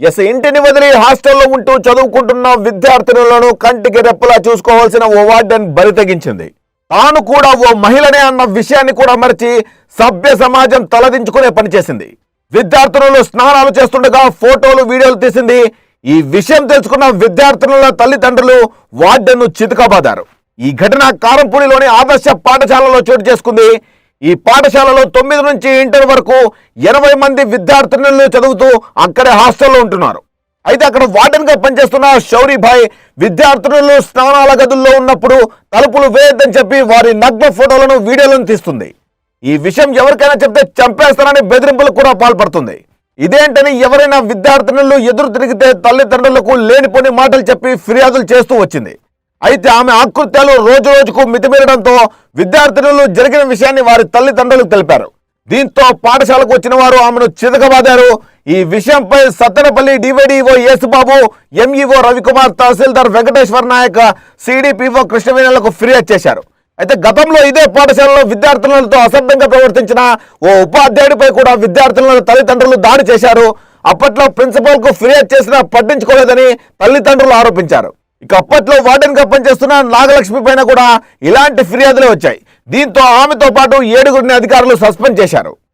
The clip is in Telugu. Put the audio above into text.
ఎస్ ఇంటిని వదిలి హాస్టల్లో ఉంటూ చదువుకుంటున్న విద్యార్థినులను కంటికి రెప్పలా చూసుకోవాల్సిన ఓ వార్డెన్ బరి తెగించింది. తాను కూడా ఓ మహిళనే అన్న విషయాన్ని కూడా మరిచి సభ్య సమాజం తలదించుకునే పనిచేసింది విద్యార్థినులు స్నానాలు చేస్తుండగా ఫోటోలు వీడియోలు తీసింది. ఈ విషయం తెలుసుకున్న విద్యార్థినుల తల్లిదండ్రులు వార్డెన్ను చితకబాదారు. ఈ ఘటన కారంపూడిలోని ఆదర్శ పాఠశాలలో చోటు చేసుకుంది. ఈ పాఠశాలలో తొమ్మిది నుంచి ఇంటర్ వరకు ఎనభై మంది విద్యార్థినులు చదువుతూ అక్కడే హాస్టల్లో ఉంటున్నారు. అయితే అక్కడ వార్డెన్గా పనిచేస్తున్న షౌరీభాయ్ విద్యార్థినులు స్నానాల గదుల్లో ఉన్నప్పుడు తలుపులు వేయొద్దని చెప్పి వారి నగ్న ఫోటోలను వీడియోలను తీస్తుంది. ఈ విషయం ఎవరికైనా చెప్తే చంపేస్తానని బెదిరింపులకు కూడా పాల్పడుతుంది. ఇదేంటని ఎవరైనా విద్యార్థినులు ఎదురు తిరిగితే తల్లిదండ్రులకు లేనిపోని మాటలు చెప్పి ఫిర్యాదులు చేస్తూ వచ్చింది. అయితే ఆమె ఆకృత్యాలు రోజు రోజుకు మితిమీరడంతో విద్యార్థినులు జరిగిన విషయాన్ని వారి తల్లిదండ్రులకు తెలిపారు. దీంతో పాఠశాలకు వచ్చిన వారు ఆమెను చితకబాదారు ఈ విషయంపై సత్తెనపల్లి డివైడీఓ యేసుబాబు ఎంఈఓ రవికుమార్ తహసీల్దార్ వెంకటేశ్వర నాయక్ సిడిపిఓ కృష్ణవేణులకు ఫిర్యాదు చేశారు. అయితే గతంలో ఇదే పాఠశాలలో విద్యార్థులతో అసభ్యంగా ప్రవర్తించిన ఓ ఉపాధ్యాయుడిపై కూడా విద్యార్థులను తల్లిదండ్రులు దాడి చేశారు. అప్పట్లో ప్రిన్సిపల్కు ఫిర్యాదు చేసినా పట్టించుకోలేదని తల్లిదండ్రులు ఆరోపించారు. ఇక అప్పట్లో వార్డెన్గా పనిచేస్తున్న నాగలక్ష్మి పైన కూడా ఇలాంటి ఫిర్యాదులే వచ్చాయి. దీంతో ఆమెతో పాటు ఏడుగురిని అధికారులు సస్పెండ్ చేశారు.